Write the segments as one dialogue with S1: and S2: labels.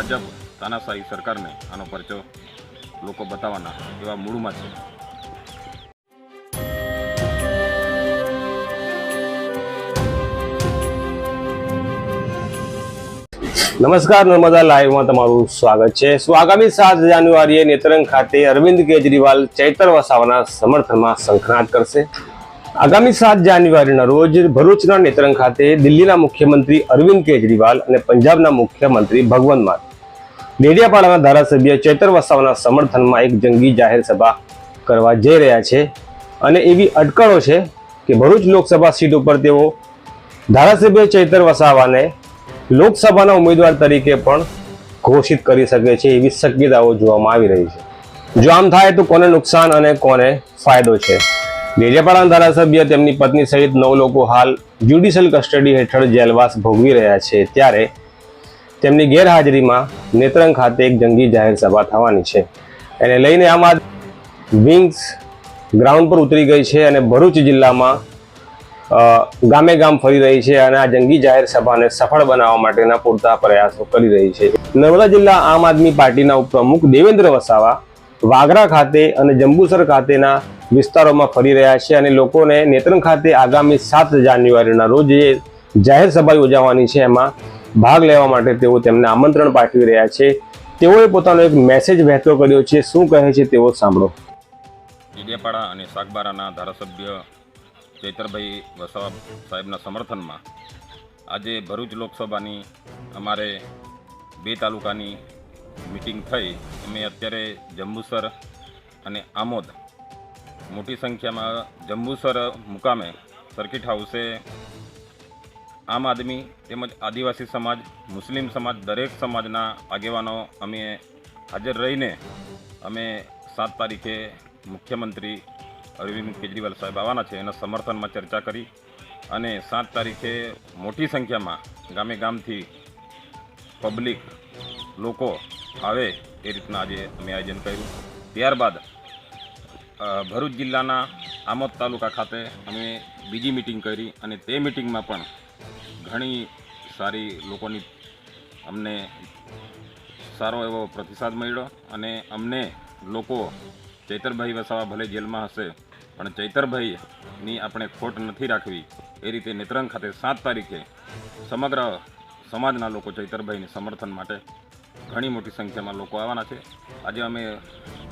S1: ભાજપ તાનાશાહી સરકારને આનો પરચો લોકો બતાવવાના એવા મૂળમાં છે.
S2: નમસ્કાર, નર્મદા લાઈવમાં તમારું સ્વાગત છે. શું આગામી સાત જાન્યુઆરીએ નેત્રંગ ખાતે અરવિંદ કેજરીવાલ ચૈતર વસાવાના સમર્થનમાં શંખનાદ કરશે? આગામી સાત જાન્યુઆરીના રોજ ભરૂચના નેત્રંગ ખાતે દિલ્હીના મુખ્યમંત્રી અરવિંદ કેજરીવાલ અને પંજાબના મુખ્યમંત્રી ભગવંત માન ડેડિયાપાડાના ધારાસભ્ય ચૈતર વસાવાના સમર્થનમાં એક જંગી જાહેર સભા કરવા જઈ રહ્યા છે. અને એવી અટકળો છે કે ભરૂચ લોકસભા સીટ ઉપર તેઓ ધારાસભ્ય ચેતર વસાવાને લોકસભાના ઉમેદવાર તરીકે પણ ઘોષિત કરી શકે છે એવી શક્યતાઓ જોવામાં આવી રહી છે. જો આમ થાય તો કોને નુકસાન અને કોને ફાયદો છે? દેડિયાપાડાના ધારાસભ્ય તેમની પત્ની સહિત નવ લોકો હાલ જ્યુડિશિયલ કસ્ટડી હેઠળ જેલવાસ ભોગવી રહ્યા છે. ત્યારે તેમની ગેરહાજરીમાં નેત્રંગ ખાતે એક જંગી જાહેર સભા થવાની છે. એને લઈને આમ આદમી વિંગ્સ ગ્રાઉન્ડ પર ઉતરી ગઈ છે અને ભરૂચ જિલ્લામાં ગામે ગામ ફરી રહી છે અને આ જંગી જાહેર સભાને સફળ બનાવવા માટેના પૂરતા પ્રયાસો કરી રહી છે. નર્મદા જિલ્લા આમ આદમી પાર્ટીના ઉપપ્રમુખ દેવેન્દ્ર વસાવા વાગરા ખાતે અને જંબુસર ખાતેના વિસ્તારોમાં ફરી રહ્યા છે અને લોકોને નેત્રંગ ખાતે આગામી સાત જાન્યુઆરીના રોજ જે જાહેર સભા યોજાવાની છે. એમાં ભાગ લેવા માટે તેઓ તેમને આમંત્રણ પાઠવી રહ્યા છે. તેઓએ પોતાનો એક મેસેજ વહેતો કર્યો છે. શું કહે છે તેઓ સાંભળો.
S1: ડેડિયાપાડા અને સાગબારાના ધારાસભ્ય ચેતરભાઈ વસાવા સાહેબના સમર્થનમાં આજે ભરૂચ લોકસભાની અમારે બે તાલુકાની મિટિંગ થઈ. અમે અત્યારે જંબુસર અને આમોદ મોટી સંખ્યામાં જંબુસર મુકામે સર્કિટ હાઉસે આમ આદમી તેમજ આદિવાસી સમાજ, મુસ્લિમ સમાજ, દરેક સમાજના આગેવાનો અમે હાજર રહીને અમે સાત તારીખે મુખ્યમંત્રી અરવિંદ કેજરીવાલ સાહેબ આવવાના છે. એના સમર્થનમાં ચર્ચા કરી અને સાત તારીખે મોટી સંખ્યામાં ગામે ગામથી પબ્લિક લોકો આવે એ રીતના આજે અમે આયોજન કર્યું. ત્યારબાદ ભરૂચ જિલ્લાના આમોદ તાલુકા ખાતે અમે બીજી મિટિંગ કરી અને તે મિટિંગમાં પણ ઘણી સારી લોકોની અમને સારો એવો પ્રતિસાદ મળ્યો અને અમને લોકો ચૈતરભાઈ વસાવા ભલે જેલમાં હશે, પણ ચૈતરભાઈની આપણે ખોટ નથી રાખવી. એ રીતે નેત્રંગ ખાતે સાત તારીખે સમગ્ર સમાજના લોકો ચૈતરભાઈને સમર્થન માટે ઘણી મોટી સંખ્યામાં લોકો આવવાના છે. આજે અમે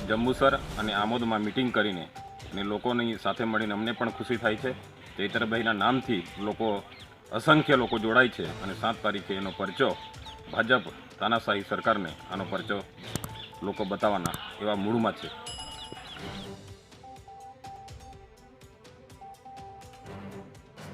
S1: જંબુસર અને આમોદમાં મિટિંગ કરીને અને લોકોની સાથે મળીને અમને પણ ખુશી થાય છે. ચૈતરભાઈના નામથી લોકો અસંખ્ય લોકો જોડાય છે અને સાત તારીખે એનો પરચો ભાજપ તાનાશાહી સરકારને આનો પરચો લોકો બતાવવાના એવા મૂળમાં છે.